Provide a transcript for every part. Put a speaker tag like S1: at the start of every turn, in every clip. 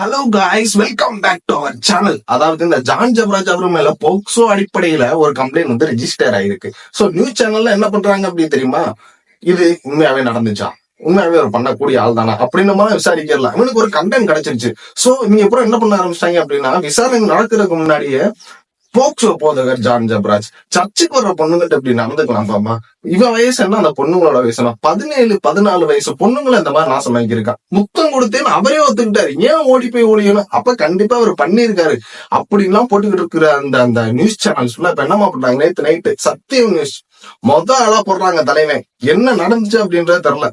S1: Hello guys welcome back to our channel அதாவது இந்த John Jebaraj அவர் மேல போக்சோ அடிப்படையில ஒரு கம்ப்ளைண்ட் வந்து ரெஜிஸ்டர் ஆயிருக்கு. சோ நியூஸ் சேனல்ல என்ன பண்றாங்க அப்படின்னு தெரியுமா? இது உண்மையாவே நடந்துச்சா? உண்மையாவே ஒரு பண்ணக்கூடிய ஆள் தானா? அப்படின்னு மாதிரி விசாரிக்கலாம் இவனுக்கு ஒரு கண்டென்ட் கிடைச்சிருச்சு. சோ நீங்க அப்புறம் என்ன பண்ண ஆரம்பிச்சிட்டாங்க அப்படின்னா விசாரணை நடக்கிறதுக்கு முன்னாடியே போக்சோ போதகர் ஜான் ஜப்ராஜ் சர்ச்சுக்கு வர்ற பொண்ணுங்கிட்ட இப்படி நடந்துக்கலாம் பாமா இவன் வயசு என்ன? அந்த பொண்ணுங்களோட வயசு என்ன பதினேழு பதினாலு வயசு பொண்ணுங்களை இந்த மாதிரி நாசம் ஆக்கியிருக்கான் முத்தம் கொடுத்தேன்னு அவரே ஒத்துக்கிட்டாரு. ஏன் ஓடி போய் ஓடியணும் அப்ப கண்டிப்பா அவர் பண்ணியிருக்காரு. அப்படின்லாம் போட்டுக்கிட்டு இருக்கிற அந்த அந்த நியூஸ் சேனல்ஸ் இப்ப என்னமா பண்றாங்க? நேத்து நைட்டு சத்தியம் நியூஸ் மொத ஆளா போடுறாங்க தலைவன். என்ன நடந்துச்சு அப்படின்றது தெரியல.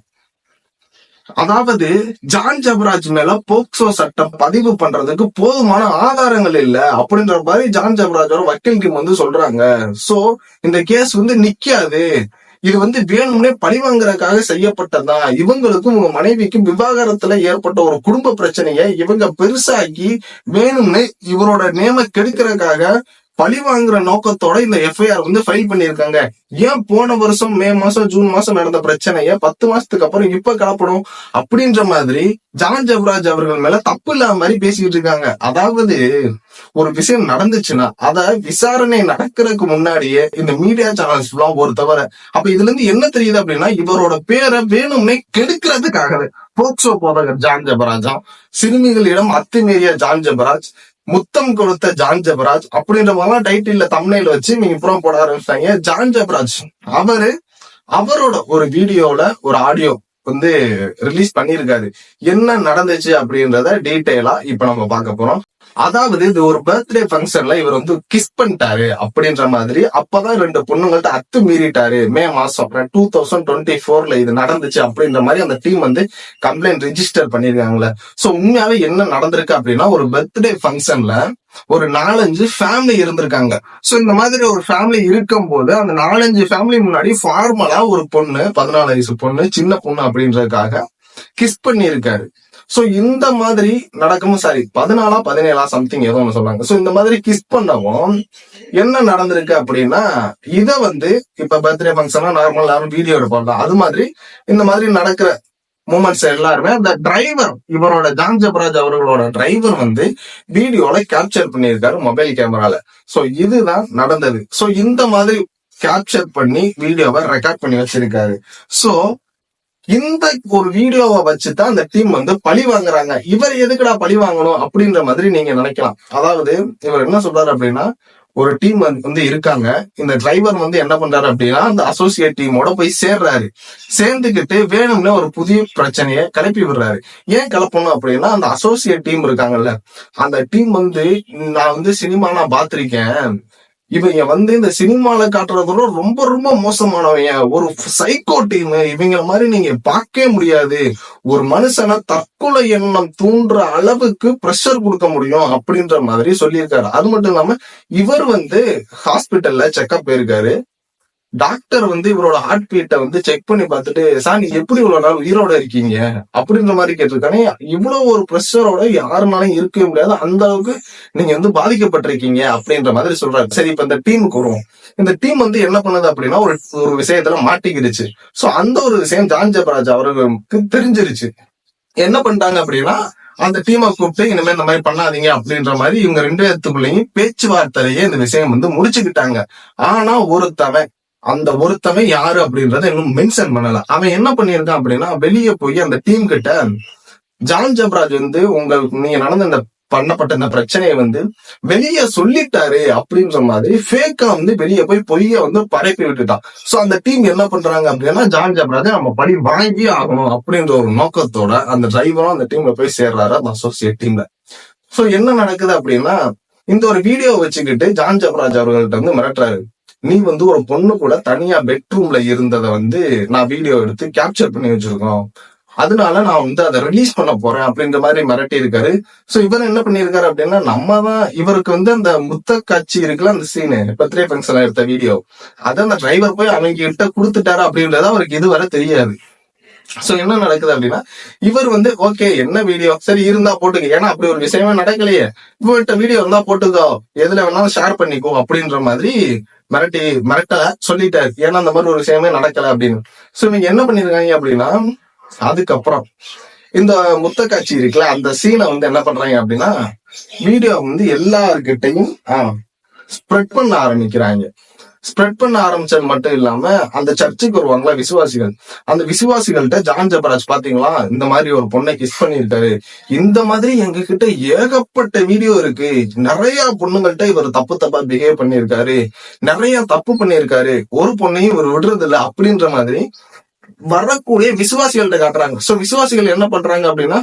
S1: அதாவது ஜான் ஜபராஜ் மேல போக்சோ சட்டம் பதிவு பண்றதுக்கு போதுமான ஆதாரங்கள் இல்ல அப்படின்ற மாதிரி ஜான் ஜபராஜோட வக்கீல் டீம் வந்து சொல்றாங்க. சோ இந்த கேஸ் வந்து நிக்காது. இது வந்து வேணும்னே பழி வாங்குறதுக்காக செய்யப்பட்டதா? இவங்களுக்கும் உங்க மனைவிக்கும் விவாகரத்துல ஏற்பட்ட ஒரு குடும்ப பிரச்சனையை இவங்க பெருசாக்கி வேணும்னே இவரோட நேம கெடுக்கிறதுக்காக பழி வாங்குற நோக்கத்தோட இந்த எஃப்ஐஆர் வந்து ஃபைல் பண்ணிருக்காங்க ஏன் போன வருஷம் மே மாசம் ஜூன் மாசம் நடந்த பிரச்சனைய பத்து மாசத்துக்கு அப்புறம் இப்ப கலப்படும் அப்படின்ற மாதிரி ஜான் ஜவராஜ் அவர்கள் மேல தப்பு இல்லாத மாதிரி பேசிக்கிட்டு இருக்காங்க. அதாவது ஒரு விஷயம் நடந்துச்சுன்னா அத விசாரணை நடக்கிறதுக்கு முன்னாடியே இந்த மீடியா சேனல்ஸ் எல்லாம் ஒரு தவிர அப்ப இதுல இருந்து என்ன தெரியுது அப்படின்னா இவரோட பேரை வேணும்னே கெடுக்கிறதுக்காக போக்சோ போதகர் ஜான் ஜபராஜா சிறுமிகளிடம் அத்துமீறிய ஜான் ஜபராஜ் முத்தம் கொடுத்த ஜான் ஜபராஜ் அப்படின்ற மாதிரிலாம் டைட்டில்ல தமிழ்ல வச்சு நீங்க புறம் போட ஆரம்பிச்சிட்டாங்க. ஜான் ஜபராஜ் அவரு அவரோட ஒரு வீடியோல ஒரு ஆடியோ வந்து ரிலீஸ் பண்ணியிருக்காரு. என்ன நடந்துச்சு அப்படின்றத டீட்டெயிலா இப்ப நம்ம பார்க்க போறோம். அதாவது இது ஒரு பர்த்டே ஃபங்க்ஷன்ல இவர் வந்து கிஸ் பண்ணிட்டாரு அப்படின்ற மாதிரி அப்பதான் ரெண்டு பொண்ணுங்கள்ட்ட அத்து மீறிட்டாரு. மே மாசம் டூ தௌசண்ட் டுவெண்ட்டி ஃபோர்ல இது நடந்துச்சு அப்படின்ற மாதிரி அந்த டீம் வந்து கம்ப்ளைண்ட் ரிஜிஸ்டர் பண்ணிருக்காங்களே சோ உண்மையாவே என்ன நடந்திருக்கு அப்படின்னா ஒரு பர்த்டே ஃபங்க்ஷன்ல ஒரு நாலஞ்சு ஃபேமிலி இருந்திருக்காங்க. சோ இந்த மாதிரி ஒரு ஃபேமிலி இருக்கும் போது அந்த நாலஞ்சு ஃபேமிலி முன்னாடி ஃபார்மலா ஒரு பொண்ணு பதினாலு வயசு பொண்ணு சின்ன பொண்ணு அப்படின்றதுக்காக கிஸ் பண்ணியிருக்காரு. சோ இந்த மாதிரி நடக்கும் சாரி பதினாலா பதினேழா சம்திங் ஏதோ ஒன்று சொல்றாங்க. சோ இந்த மாதிரி கிஸ் பண்ணவும் என்ன நடந்திருக்கு அப்படின்னா இதை வந்து இப்ப பர்த்டே ஃபங்க்ஷனா நார்மல் யாரும் வீடியோ எடுப்பாங்க அது மாதிரி இந்த மாதிரி நடக்கிற மூமெண்ட்ஸ் எல்லாருமே அந்த டிரைவர் இவரோட ஜான் ஜபராஜ் அவர்களோட டிரைவர் வந்து வீடியோல கேப்சர் பண்ணியிருக்காரு மொபைல் கேமரால சோ இதுதான் நடந்தது. சோ இந்த மாதிரி கேப்சர் பண்ணி வீடியோவை ரெக்கார்ட் பண்ணி வச்சிருக்காரு. சோ இந்த ஒரு வீடியோவை வச்சுதான் அந்த டீம் வந்து பழி வாங்குறாங்க. இவர் எதுக்குடா பழி வாங்கணும் அப்படின்ற மாதிரி நீங்க நினைக்கலாம். அதாவது இவர் என்ன சொல்றாரு அப்படின்னா ஒரு டீம் வந்து இருக்காங்க. இந்த டிரைவர் வந்து என்ன பண்றாரு அப்படின்னா அந்த அசோசியேட் டீமோட போய் சேர்றாரு. சேர்ந்துக்கிட்டு வேணும்னு ஒரு புதிய பிரச்சனையை கிளப்பி விடுறாரு. ஏன் கிளப்பணும் அப்படின்னா அந்த அசோசியேட் டீம் இருக்காங்கல்ல. அந்த டீம் வந்து நான் வந்து சினிமா நான் பாத்திருக்கேன் இவங்க வந்து இந்த சினிமால காட்டுறதோட ரொம்ப ரொம்ப மோசமானவங்க. ஒரு சைக்கோ டீம் இவங்க மாதிரி நீங்க பார்க்கவே முடியாது. ஒரு மனுஷனை தற்கொலை எண்ணம் தூண்டுற அளவுக்கு ப்ரெஷர் கொடுக்க முடியும் அப்படின்ற மாதிரி சொல்லியிருக்காரு. அது மட்டும் இல்லாம இவர் வந்து ஹாஸ்பிட்டல்ல செக்அப் போயிருக்காரு. டாக்டர் வந்து இவரோட ஹார்ட் பீட்டை வந்து செக் பண்ணி பார்த்துட்டு சார் நீ எப்படி இவ்வளவு நாள் உயிரோட இருக்கீங்க? அப்படின்ற மாதிரி கேட்டிருக்கானே இவ்வளவு ஒரு ப்ரெஷரோட யாருனாலும் இருக்கவே முடியாது. அந்த அளவுக்கு நீங்க வந்து பாதிக்கப்பட்டிருக்கீங்க அப்படின்ற மாதிரி சொல்றாரு. சரி இப்ப இந்த டீமுக்கு வருவோம். இந்த டீம் வந்து என்ன பண்ணுது அப்படின்னா ஒரு ஒரு விஷயத்துல மாட்டிக்கிடுச்சு. சோ அந்த ஒரு விஷயம் ஜான் ஜபராஜ் அவர்களுக்கு தெரிஞ்சிருச்சு. என்ன பண்ணிட்டாங்க அப்படின்னா அந்த டீமை கூப்பிட்டு இனிமே இந்த மாதிரி பண்ணாதீங்க அப்படின்ற மாதிரி இவங்க ரெண்டு பேர்த்துக்குள்ளேயும் பேச்சுவார்த்தையிலேயே இந்த விஷயம் வந்து முடிச்சுக்கிட்டாங்க. ஆனா ஒருத்தவன் அந்த ஒருத்தவன் யாரு அப்படின்றத இன்னும் மென்ஷன் பண்ணல. அவன் என்ன பண்ணியிருக்கான் அப்படின்னா வெளியே போய் அந்த டீம் கிட்ட ஜான் ஜப்ராஜ் வந்து உங்களுக்கு நீங்க நடந்த இந்த பண்ணப்பட்ட இந்த பிரச்சனையை வந்து வெளியே சொல்லிட்டாரு அப்படின்ற மாதிரி ஃபேக்கா வந்து வெளியே போய் பொய்ய வந்து பரப்பி விட்டுட்டான். சோ அந்த டீம் என்ன பண்றாங்க அப்படின்னா ஜான் ஜப்ராஜ் நம்ம படி வாங்கி ஆகணும் அப்படின்ற ஒரு நோக்கத்தோட அந்த டிரைவரும் அந்த டீம்ல போய் சேர்றாரு அந்த அசோசியேட் டீம்ல சோ என்ன நடக்குது அப்படின்னா இந்த ஒரு வீடியோ வச்சுக்கிட்டு ஜான் ஜப்ராஜ் அவர்கள்ட்ட வந்து மிரட்டுறாரு. நீ வந்து ஒரு பொண்ணு கூட தனியா பெட்ரூம்ல இருந்ததை வந்து நான் வீடியோ எடுத்து கேப்சர் பண்ணி வச்சிருக்கோம். அதனால நான் வந்து அதை ரிலீஸ் பண்ண போறேன் அப்படின்ற மாதிரி மிரட்டி இருக்காரு சோ இவர் என்ன பண்ணிருக்காரு அப்படின்னா நம்ம தான் இவருக்கு வந்து அந்த முத்த காட்சி இருக்குல்ல அந்த சீனு பர்த்டே ஃபங்க்ஷன் எடுத்த வீடியோ அதை அந்த டிரைவர் போய் அவங்க கிட்ட கொடுத்துட்டாரு அப்படின்றத அவருக்கு இதுவரை தெரியாது. சோ என்ன நடக்குது அப்படின்னா இவர் வந்து ஓகே என்ன வீடியோ சரி இருந்தா போட்டுக்க. ஏன்னா அப்படி ஒரு விஷயமே நடக்கலையே. இவர்கிட்ட வீடியோ இருந்தா போட்டுக்கோ. எதுல வேணாலும் ஷேர் பண்ணிக்கோ அப்படின்ற மாதிரி மிரட்டி மிரட்ட சொல்லிட்டாரு. ஏன்னா அந்த மாதிரி ஒரு விஷயமே நடக்கல அப்படின்னு. சோ இவங்க என்ன பண்ணிருக்காங்க அப்படின்னா அதுக்கப்புறம் இந்த முத்த காட்சி இருக்குல்ல அந்த சீனை வந்து என்ன பண்றாங்க அப்படின்னா வீடியோ வந்து எல்லாருக்கிட்டையும் ஸ்ப்ரெட் பண்ண ஆரம்பிக்கிறாங்க. ஸ்ப்ரெட் பண்ண ஆரம்பிச்சது மட்டும் இல்லாம அந்த சர்ச்சுக்கு வருவாங்களா விசுவாசிகள்? அந்த விசுவாசிகள்கிட்ட ஜான் ஜபராஜ் பாத்தீங்களா? இந்த மாதிரி ஒரு பொண்ணை கிஸ் பண்ணிருக்காரு இந்த மாதிரி எங்க கிட்ட ஏகப்பட்ட வீடியோ இருக்கு. நிறைய பொண்ணுங்கள்ட்ட இவர் தப்பு தப்பா பிஹேவ் பண்ணிருக்காரு நிறைய தப்பு பண்ணிருக்காரு ஒரு பொண்ணையும் இவர் விடுறது இல்லை அப்படின்ற மாதிரி வரக்கூடிய விசுவாசிகள்கிட்ட காட்டுறாங்க. சோ விசுவாசிகள் என்ன பண்றாங்க அப்படின்னா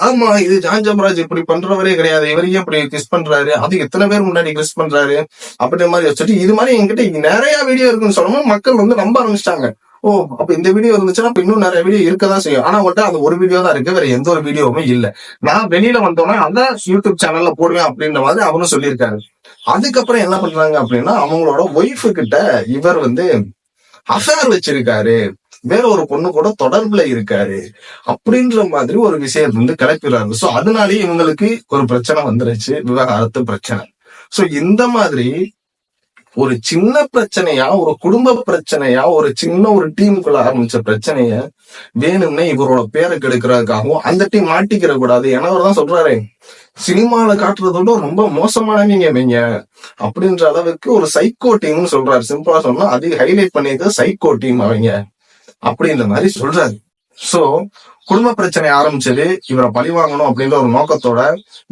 S1: ஆமா இது ஜான் ஜமராஜ் இப்படி பண்றவரே கிடையாது. இவரையே இப்படி கிஸ் பண்றாரு? அது எத்தனை பேர் முன்னாடி கிஸ் பண்றாரு? அப்படின்ற மாதிரி வச்சுட்டு இது மாதிரி என்கிட்ட நிறைய வீடியோ இருக்குன்னு சொல்லணும் மக்கள் வந்து நம்ப ஆரம்பிச்சிட்டாங்க. ஓ அப்ப இந்த வீடியோ இருந்துச்சுன்னா அப்ப இன்னும் நிறைய வீடியோ இருக்கதான் செய்யும். ஆனா உங்கள்கிட்ட அந்த ஒரு வீடியோ தான் இருக்கு. வேற எந்த ஒரு வீடியோவுமே இல்ல. நான் வெளியில வந்தோன்னா அதான் யூடியூப் சேனல்ல போடுவேன் அப்படின்ற மாதிரி அவனும் சொல்லியிருக்காரு. அதுக்கப்புறம் என்ன பண்றாங்க அப்படின்னா அவங்களோட ஒய்ஃபு கிட்ட இவர் வந்து அஃபேர் வச்சிருக்காரு. வேற ஒரு பொண்ணு கூட தொடர்புல இருக்காரு அப்படின்ற மாதிரி ஒரு விஷயத்தை வந்து கிளப்பிடுறாரு சோ அதனாலேயே இவங்களுக்கு ஒரு பிரச்சனை வந்துருச்சு. விவகாரத்து பிரச்சனை. சோ இந்த மாதிரி ஒரு சின்ன பிரச்சனையா ஒரு குடும்ப பிரச்சனையா ஒரு சின்ன ஒரு டீமுக்குள்ள ஆரம்பிச்ச பிரச்சனைய வேணும்னே இவரோட பேரை கெடுக்கிறதுக்காகவும் அந்த டீம் மாட்டிக்கிற கூடாது. ஏன்னா அவர் தான் சொல்றாரு சினிமால காட்டுறதோட ரொம்ப மோசமானவங்க இவங்க. அப்படின்ற அளவுக்கு ஒரு சைக்கோ டீம்னு சொல்றாரு. சிம்பிளா சொன்னா அது ஹைலைட் பண்ணியது சைக்கோ டீம் அவங்க. அப்படின்ற மாதிரி சொல்றாரு. சோ குடும்ப பிரச்சனை ஆரம்பிச்சது இவரை பழி வாங்கணும் அப்படின்ற ஒரு நோக்கத்தோட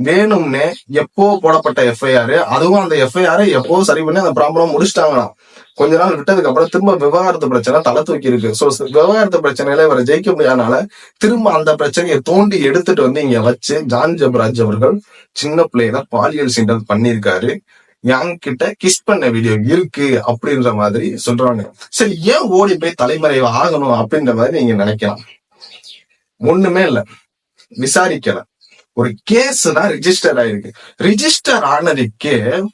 S1: வேணும்னே எப்போ போடப்பட்ட எஃப்ஐஆர் அதுவும் அந்த எஃப்ஐஆர் எப்போ சரி பண்ணி அந்த ப்ராப்ளம் முடிச்சிட்டாங்களாம். கொஞ்ச நாள் விட்டதுக்கு அப்புறம் திரும்ப விவகாரத்து பிரச்சனை தலை தூக்கி இருக்கு. சோ விவகாரத்து பிரச்சனையில இவரை ஜெயிக்க முடியாதனால திரும்ப அந்த பிரச்சனையை தோண்டி எடுத்துட்டு வந்து இங்க வச்சு ஜான் ஜபராஜ் அவர்கள் சின்ன பிள்ளையில பாலியல் சீண்டல் பண்ணியிருக்காரு. யாங் கிட்ட கிஸ் பண்ண வீடியோ இருக்கு அப்படின்ற மாதிரி சொல்றாங்க சரி ஏன் ஓடி போய் தலைமறைவு ஆகணும் அப்படின்ற மாதிரி நீங்க நினைக்கலாம். ஒண்ணுமே இல்ல. விசாரிக்கல. ஒரு கேஸ் தான் ரிஜிஸ்டர் ஆயிருக்கு. ரிஜிஸ்டர் ஆனதுக்கே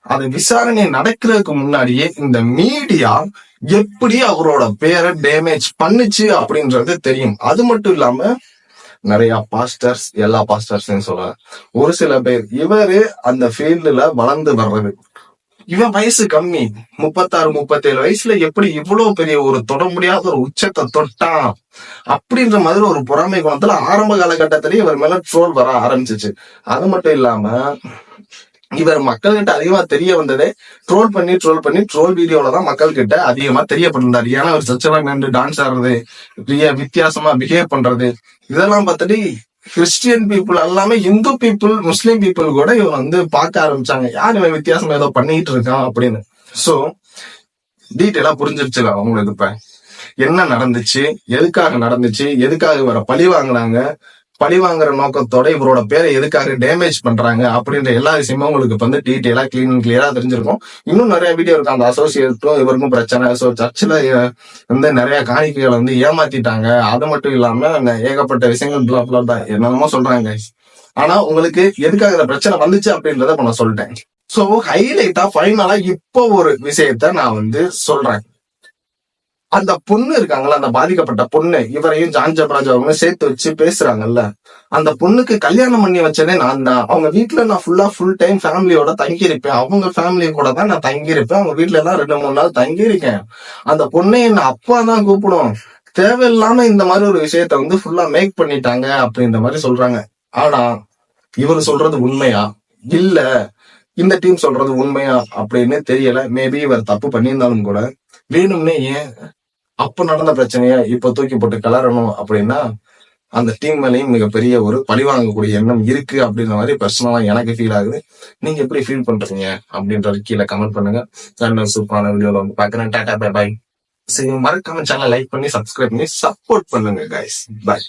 S1: அது விசாரணை நடக்கிறதுக்கு முன்னாடியே இந்த மீடியா எப்படி அவரோட பேரை டேமேஜ் பண்ணுச்சு அப்படின்றது தெரியும். அது மட்டும் இல்லாம நிறைய பாஸ்டர்ஸ் எல்லா பாஸ்டர்ஸ்ன்னு சொல்ல. ஒரு சில பேர் இவரு அந்த ஃபீல்டுல வளர்ந்து வர்றது. இவன் வயசு கம்மி. முப்பத்தாறு முப்பத்தேழு வயசுல எப்படி இவ்வளவு பெரிய ஒரு தொட முடியாத ஒரு உச்சத்தை தொட்டான்? அப்படின்ற மாதிரி ஒரு பொறாமை குணத்துல ஆரம்ப காலகட்டத்திலேயே இவர் மேல ட்ரோல் வர ஆரம்பிச்சிச்சு. அது மட்டும் இல்லாம இவர் மக்கள்கிட்ட அதிகமா தெரிய வந்ததே ட்ரோல் பண்ணி ட்ரோல் பண்ணி ட்ரோல் வீடியோல தான் மக்கள் கிட்ட அதிகமா தெரியப்பட்டிருந்தாரு. ஏன்னா அவர் சச்சரா நின்று டான்ஸ் ஆடுறது வித்தியாசமா பிஹேவ் பண்றது இதெல்லாம் பார்த்துட்டு கிறிஸ்டியன் பீப்புள் எல்லாமே இந்து பீப்புள் முஸ்லீம் பீப்புள் கூட இவன் வந்து பார்க்க ஆரம்பிச்சாங்க. யார் இவன் வித்தியாசமா ஏதோ பண்ணிட்டு இருக்கான் அப்படின்னு. சோ டீட்டெயிலா புரிஞ்சிருச்சுல உங்களுக்கு இப்ப. என்ன நடந்துச்சு எதுக்காக நடந்துச்சு எதுக்காக இவரை பழி வாங்கினாங்க பழி வாங்குற நோக்கத்தோட இவரோட பேரை எதுக்காக டேமேஜ் பண்றாங்க அப்படின்ற எல்லா விஷயமும் உங்களுக்கு வந்து டீட்டெயிலா கிளீன் கிளியரா தெரிஞ்சிருக்கும். இன்னும் நிறைய வீடியோ இருக்கு. அந்த அசோசியேட்டும் இவருக்கும் பிரச்சனை. ஸோ சர்ச்சில் வந்து நிறைய காணிக்கைகளை வந்து ஏமாத்திட்டாங்க. அது மட்டும் இல்லாம ஏகப்பட்ட விஷயங்கள் தான் என்னென்னமோ சொல்றாங்க ஆனா உங்களுக்கு எதுக்காக இந்த பிரச்சனை வந்துச்சு அப்படின்றத இப்ப நான் சொல்லிட்டேன். ஸோ ஹைலைட்டா ஃபைனலா இப்போ ஒரு விஷயத்த நான் வந்து சொல்றேன். அந்த பொண்ணு இருக்காங்கல்ல அந்த பாதிக்கப்பட்ட பொண்ணு இவரையும் ஜான் ஜபராஜ் அவங்க சேர்த்து வச்சு பேசுறாங்கல்ல. அந்த பொண்ணுக்கு கல்யாணம் பண்ணி வச்சதே நான் தான். அவங்க வீட்டுல நான் ஃபுல்லா ஃபுல் டைம் ஃபேமிலியோட தங்கியிருப்பேன். அவங்க ஃபேமிலி கூட தான் நான் தங்கியிருப்பேன். அவங்க வீட்டுல எல்லாம் ரெண்டு மூணு நாள் தங்கியிருக்கேன். அந்த பொண்ணை என்ன அப்பா தான் கூப்பிடும். தேவையில்லாம இந்த மாதிரி ஒரு விஷயத்த வந்து ஃபுல்லா மேக் பண்ணிட்டாங்க அப்படின்ற மாதிரி சொல்றாங்க. ஆனா இவர் சொல்றது உண்மையா? இல்ல. இந்த டீம் சொல்றது உண்மையா? அப்படின்னு தெரியல. மேபி இவர் தப்பு பண்ணியிருந்தாலும் கூட. வேணும்னே ஏன் அப்ப நடந்த பிரச்சனைய இப்ப தூக்கி போட்டு கிளறணும் அப்படின்னா அந்த டீம் மேலேயும் மிகப்பெரிய ஒரு பழி வாங்கக்கூடிய எண்ணம் இருக்கு அப்படின்ற மாதிரி பர்சனலா எனக்கு ஃபீல் ஆகுது. நீங்க எப்படி ஃபீல் பண்றீங்க அப்படின்றது கீழே கமெண்ட் பண்ணுங்க. சேனல் சூப்பரான வீடியோல வந்து பாக்குறேன் டாடா பை பாய் சரி மறக்காம சேனல் லைக் பண்ணி சப்ஸ்கிரைப் பண்ணி சப்போர்ட் பண்ணுங்க கைஸ் பாய்